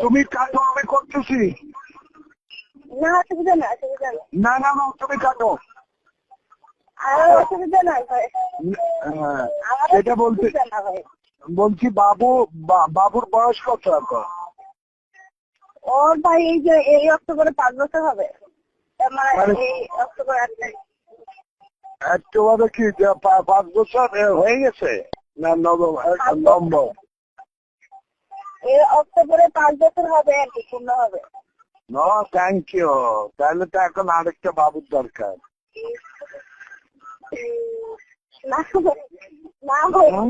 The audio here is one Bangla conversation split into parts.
তুমি কাটো আমি করতেছি। না অসুবিধা না অসুবিধা না না না না তুমি কাটো। অসুবিধা নাই হ্যাঁ, বলতে বলছি বাবু বাবুর বয়স কত এখন? ওর ভাই এই যে এই অক্টোবরে পাঁচ বছর হবে। আমার মানে- এই অক্টোবর কি পাঁচ বছর হয়ে গেছে? না নবম এ, এই অক্টোবরে পাঁচ বছর হবে আর কি পূর্ণ হবে। নো থ্যাংক ইউ তাহলে তো এখন আরেকটা বাবুর দরকার। না না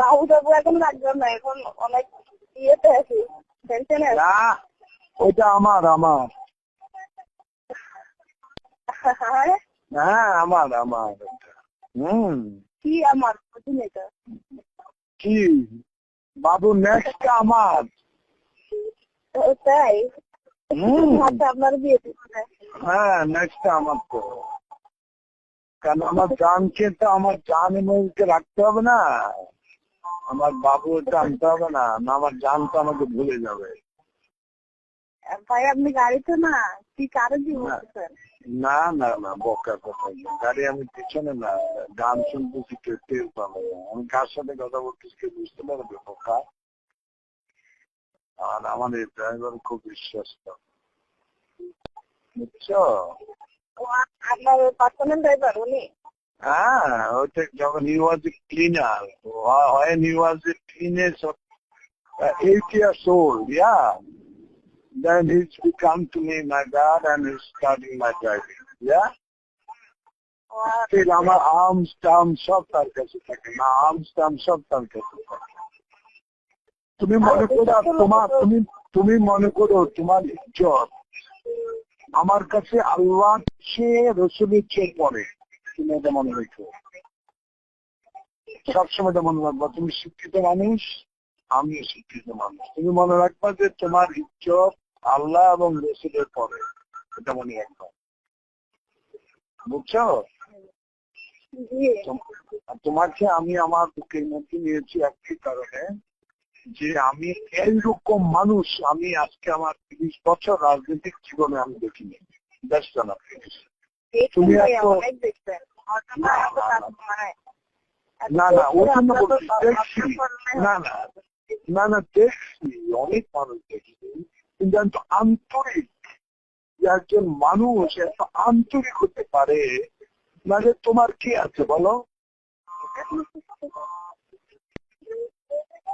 বাবু টাবু এখন লাগবে না এখন অনেক ইয়েতে আছি টেনশনে না ওইটা আমার আমার। হ্যাঁ? হ্যাঁ আমার আমার। হুম। কি আমার? কি? বাবু নেক্সট আমার। তাই? আচ্ছা আপনার বিয়ে হ্যাঁ নেক্সট আমার তো। কারণ আমার জানকে তো আমার জান এমনকে রাখতে হবে না? আমার বাবু জানতে হবে না না আমার জান তো আমাকে ভুলে যাবে। ভাই আপনি গাড়িতে না কি কারও কি না। না না না বকা কথা গাড়ি আমি পিছনে না গান শুনতেছি কেউ টের পাবে না। আমি কার সাথে কথা বলতেছি কেউ বুঝতে পারবে বোকা। আর আমার এই ড্রাইভার খুব বিশ্বস্ত বুঝছো ও আ- আপনার পার্সোনাল ড্রাইভার উনি হ্যাঁ ওইটা যখন he was a cleaner when he was a teenage of uh, eight years old yeah then he's become to me my dad and he's starting my driving yeah ও আ- ঠিক আমার আর্মস টার্ম সব তার কাছে থাকে না আর্মস টার্ম সব তার কাছে থাকে তুমি মনে করো তোমার তুমি তুমি মনে করো তোমার ইজ্জত আমার কাছে আল্লাহ চেয়ে রসুলের চেয়ে পরে। তুমি এটা মনে রেখো। সবসময় এটা মনে রাখবা তুমি শিক্ষিত মানুষ আমিও শিক্ষিত মানুষ। তুমি মনে রাখবা যে তোমার ইজ্জত আল্লাহ এবং রসুলের পরে। এটা মনে রাখবা। বুঝছ? তোমাকে আমি আমার বুকের মধ্যে নিয়েছি একটি কারণে। যে আমি এইরকম মানুষ আমি আজকে আমার তিরিশ বছর রাজনৈতিক জীবনে আমি দেখিনি। ব্যস্ত না তুমি না না ওই জন্য বলছি দেখছি। না না না না দেখছি। অনেক মানুষ দেখছি। কিন্তু আন্তরিক। যে একজন মানুষ এত আন্তরিক হতে পারে। তোমার কি আছে বলো?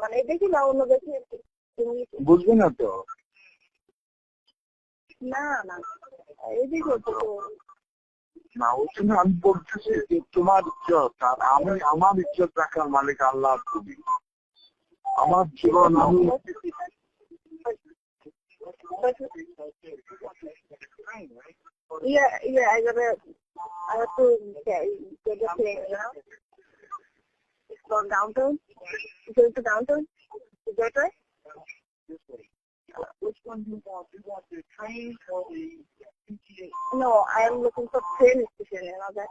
মানে দেখি না অন্য দেখি বুঝবে না তো? না না। ওই জন্য আমি বলতেছি যে তোমার ইজ্জত আর আমি আমার ইজ্জত রাখার মালিক আল্লাহ তুমি। আমার জীবন আমি Yeah, yeah, I gotta, I have to get, get a plane, you know? On downtown? Is it the downtown? Is that right? This way. Which one do you want? Do you want the train or the PTA? No, I am looking for train station, you know that.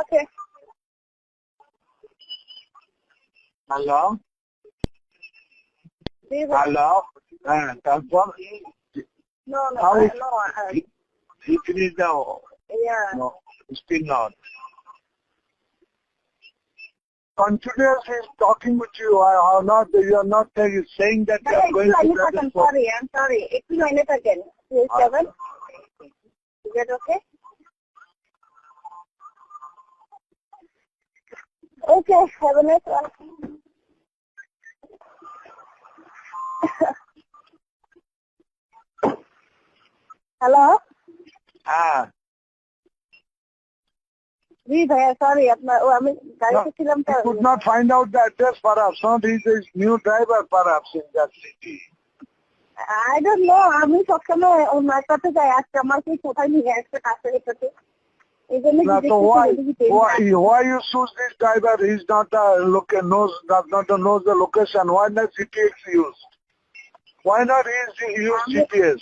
Okay. Hello? Hello? Uh, transform? No, no, How is, no. Uh, decrease the... Yeah. No, still not. Continuous is talking with you. I are not. You are not uh, saying that you No, are going to like that second. spot. Sorry, I'm sorry. It's minute again. Three seven. Is that okay? Okay, have a nice one. Hello? Ah, জি ভাইয়া সরি আপনার ও আমি গাড়িতে ছিলাম তো You could not find out the address perhaps, not he's a new driver perhaps in that city. I don't know আমি সবসময় ওনার কাছে যাই আজকে আমার কি কোথায় নিয়ে আসছে কাছে রেখেছে এই জন্য Now, জিজ্ঞেস so why, করছি যদি পেয়ে why, যায়। why you choose this driver? He's not a look knows does not knows the location. Why not GPX used? Why not use use GPS?